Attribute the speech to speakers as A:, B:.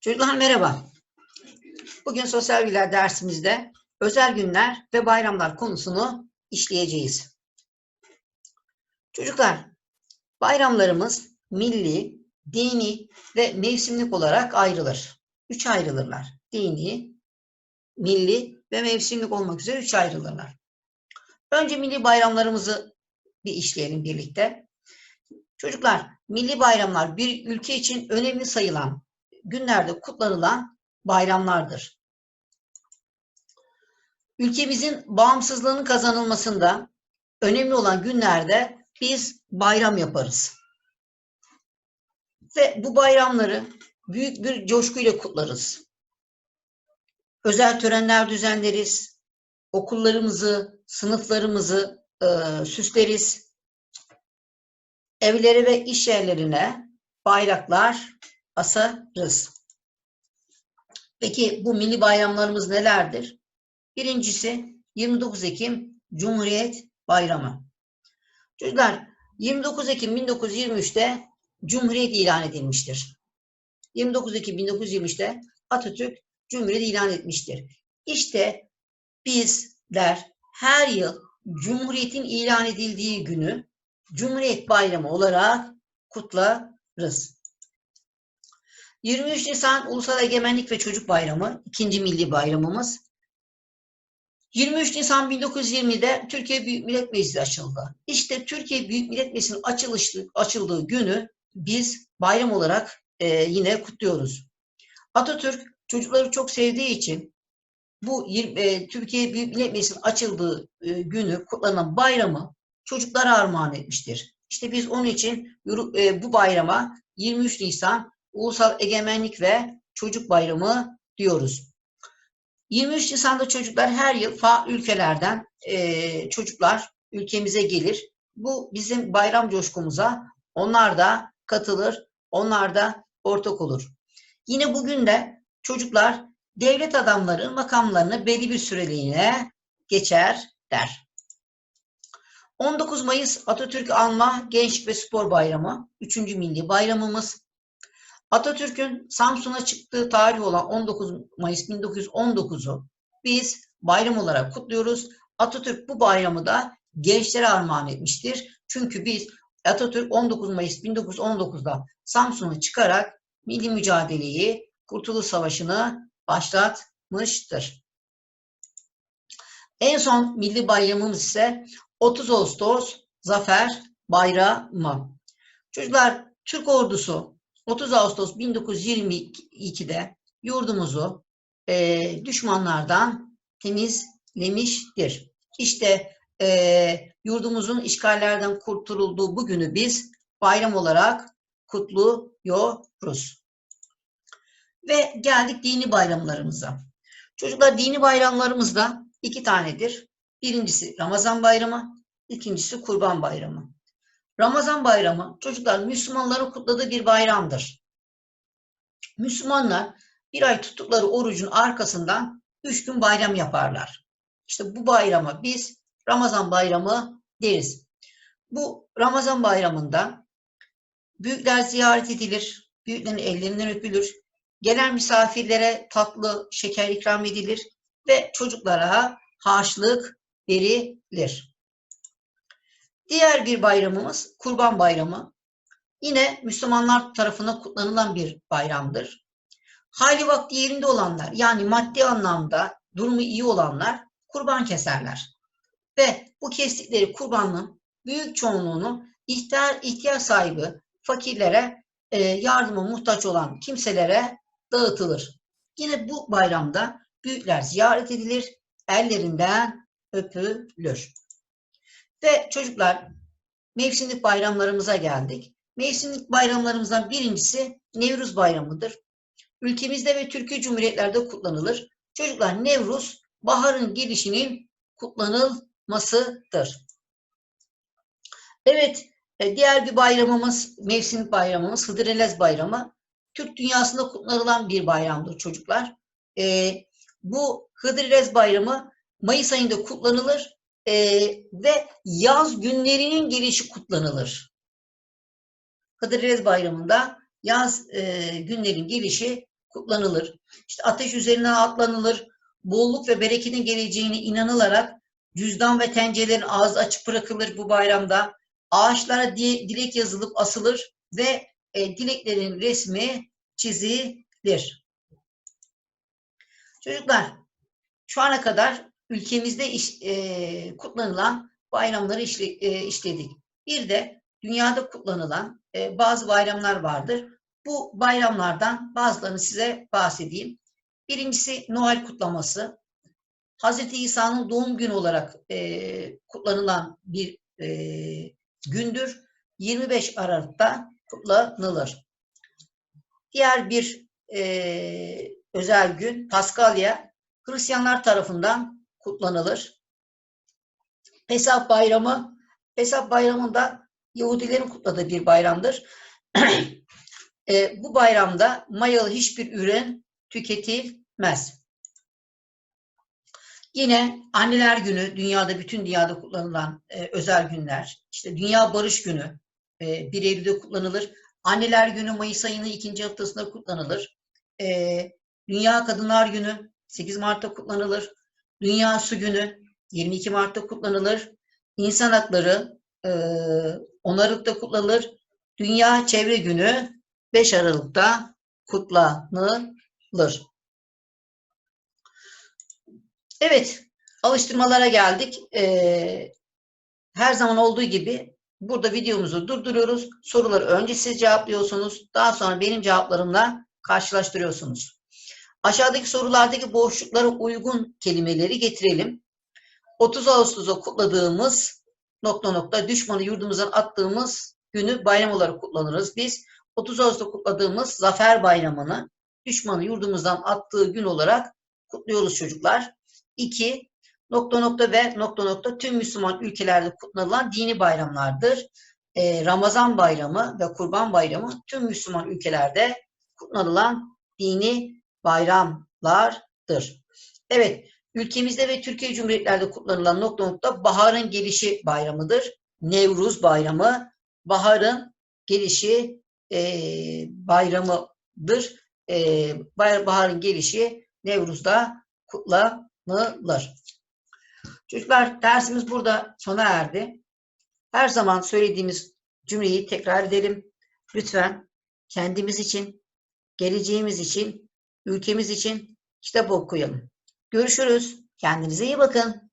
A: Çocuklar merhaba. Bugün sosyal bilgiler dersimizde özel günler ve bayramlar konusunu işleyeceğiz. Çocuklar, bayramlarımız milli, dini ve mevsimlik olarak ayrılır. Üç ayrılırlar. Dini, milli ve mevsimlik olmak üzere üç ayrılırlar. Önce milli bayramlarımızı bir işleyelim birlikte. Çocuklar, milli bayramlar bir ülke için önemli sayılan günlerde kutlanılan bayramlardır. Ülkemizin bağımsızlığının kazanılmasında önemli olan günlerde biz bayram yaparız. Ve bu bayramları büyük bir coşkuyla kutlarız. Özel törenler düzenleriz. Okullarımızı, sınıflarımızı e, süsleriz. Evlere ve iş yerlerine bayraklar asarız. Peki bu milli bayramlarımız nelerdir? Birincisi 29 Ekim Cumhuriyet Bayramı. Çocuklar 29 Ekim 1923'te Cumhuriyet ilan edilmiştir. 29 Ekim 1923'te Atatürk Cumhuriyet ilan etmiştir. İşte bizler her yıl Cumhuriyet'in ilan edildiği günü Cumhuriyet Bayramı olarak kutlarız. 23 Nisan Ulusal Egemenlik ve Çocuk Bayramı, ikinci milli bayramımız. 23 Nisan 1920'de Türkiye Büyük Millet Meclisi açıldı. İşte Türkiye Büyük Millet Meclisi'nin açılışı, açıldığı günü biz bayram olarak e, yine kutluyoruz. Atatürk çocukları çok sevdiği için bu e, Türkiye Büyük Millet Meclisi'nin açıldığı e, günü kutlanan bayramı çocuklara armağan etmiştir. İşte biz onun için e, bu bayrama 23 Nisan Ulusal Egemenlik ve Çocuk Bayramı diyoruz. 23 Nisan'da çocuklar her yıl farklı ülkelerden e, çocuklar ülkemize gelir. Bu bizim bayram coşkumuza onlar da katılır, onlar da ortak olur. Yine bugün de çocuklar devlet adamları makamlarını belli bir süreliğine geçer der. 19 Mayıs Atatürk Alma Gençlik ve Spor Bayramı, 3. Milli Bayramımız. Atatürk'ün Samsun'a çıktığı tarih olan 19 Mayıs 1919'u biz bayram olarak kutluyoruz. Atatürk bu bayramı da gençlere armağan etmiştir. Çünkü biz Atatürk 19 Mayıs 1919'da Samsun'a çıkarak milli mücadeleyi, Kurtuluş Savaşı'nı başlatmıştır. En son milli bayramımız ise 30 Ağustos Zafer Bayramı. Çocuklar Türk ordusu 30 Ağustos 1922'de yurdumuzu e, düşmanlardan temizlemiştir. İşte e, yurdumuzun işgallerden kurtulduğu bu günü biz bayram olarak kutluyoruz. Ve geldik dini bayramlarımıza. Çocuklar dini bayramlarımızda iki tanedir. Birincisi Ramazan bayramı, ikincisi Kurban bayramı. Ramazan bayramı çocuklar Müslümanların kutladığı bir bayramdır. Müslümanlar bir ay tuttukları orucun arkasından üç gün bayram yaparlar. İşte bu bayrama biz Ramazan bayramı deriz. Bu Ramazan bayramında büyükler ziyaret edilir, büyüklerin ellerinden öpülür, gelen misafirlere tatlı, şeker ikram edilir ve çocuklara harçlık verilir. Diğer bir bayramımız Kurban Bayramı. Yine Müslümanlar tarafından kutlanılan bir bayramdır. Hali vakti yerinde olanlar yani maddi anlamda durumu iyi olanlar kurban keserler. Ve bu kestikleri kurbanın büyük çoğunluğunu ihtiyar, ihtiyaç sahibi fakirlere, e, yardıma muhtaç olan kimselere dağıtılır. Yine bu bayramda büyükler ziyaret edilir, ellerinden öpülür. Ve çocuklar mevsimlik bayramlarımıza geldik. Mevsimlik bayramlarımızdan birincisi Nevruz Bayramı'dır. Ülkemizde ve Türkiye Cumhuriyetlerde kutlanılır. Çocuklar Nevruz baharın gelişinin kutlanılmasıdır. Evet, e, diğer bir bayramımız, mevsimlik bayramımız Hıdrellez Bayramı. Türk dünyasında kutlanılan bir bayramdır çocuklar. E, bu Hıdrellez Bayramı Mayıs ayında kutlanılır e, ve yaz günlerinin gelişi kutlanılır. Hıdrellez Bayramı'nda yaz e, günlerin gelişi kutlanılır. İşte ateş üzerinden atlanılır. Bolluk ve bereketin geleceğine inanılarak cüzdan ve tencerelerin ağzı açık bırakılır bu bayramda. Ağaçlara di- dilek yazılıp asılır ve e, dileklerin resmi çizilir. Çocuklar, şu ana kadar ülkemizde iş- e, kutlanılan bayramları işle- e, işledik. Bir de dünyada kutlanılan e, bazı bayramlar vardır. Bu bayramlardan bazılarını size bahsedeyim. Birincisi Noel kutlaması. Hazreti İsa'nın doğum günü olarak e, kutlanılan bir e, gündür. 25 Aralık'ta kutlanılır. Diğer bir e, özel gün Paskalya Hristiyanlar tarafından kutlanılır. Pesah Bayramı, Pesah Bayramı'nda Yahudilerin kutladığı bir bayramdır. E, bu bayramda mayalı hiçbir ürün tüketilmez. Yine Anneler Günü, dünyada bütün dünyada kullanılan e, özel günler. İşte Dünya Barış Günü e, 1 Eylül'de kutlanılır. Anneler Günü Mayıs ayının ikinci haftasında kutlanılır. E, Dünya Kadınlar Günü 8 Mart'ta kutlanılır. Dünya Su Günü 22 Mart'ta kutlanılır. İnsan Hakları e, 10 Aralık'ta kutlanılır. Dünya Çevre Günü 5 Aralık'ta kutlanılır. Evet, alıştırmalara geldik. Ee, her zaman olduğu gibi burada videomuzu durduruyoruz. Soruları önce siz cevaplıyorsunuz. Daha sonra benim cevaplarımla karşılaştırıyorsunuz. Aşağıdaki sorulardaki boşluklara uygun kelimeleri getirelim. 30 Ağustos'ta kutladığımız nokta nokta düşmanı yurdumuzdan attığımız günü bayram olarak kutlanırız. Biz 30 Ağustos kutladığımız Zafer Bayramı'nı düşmanı yurdumuzdan attığı gün olarak kutluyoruz çocuklar. 2. Nokta nokta ve nokta nokta tüm Müslüman ülkelerde kutlanılan dini bayramlardır. Ee, Ramazan bayramı ve Kurban bayramı tüm Müslüman ülkelerde kutlanılan dini bayramlardır. Evet, ülkemizde ve Türkiye Cumhuriyetlerde kutlanılan nokta nokta baharın gelişi bayramıdır. Nevruz bayramı, baharın gelişi e, bayramıdır. E, baharın gelişi Nevruz'da kutlanılır. Çocuklar dersimiz burada sona erdi. Her zaman söylediğimiz cümleyi tekrar edelim. Lütfen kendimiz için, geleceğimiz için, ülkemiz için kitap okuyalım. Görüşürüz. Kendinize iyi bakın.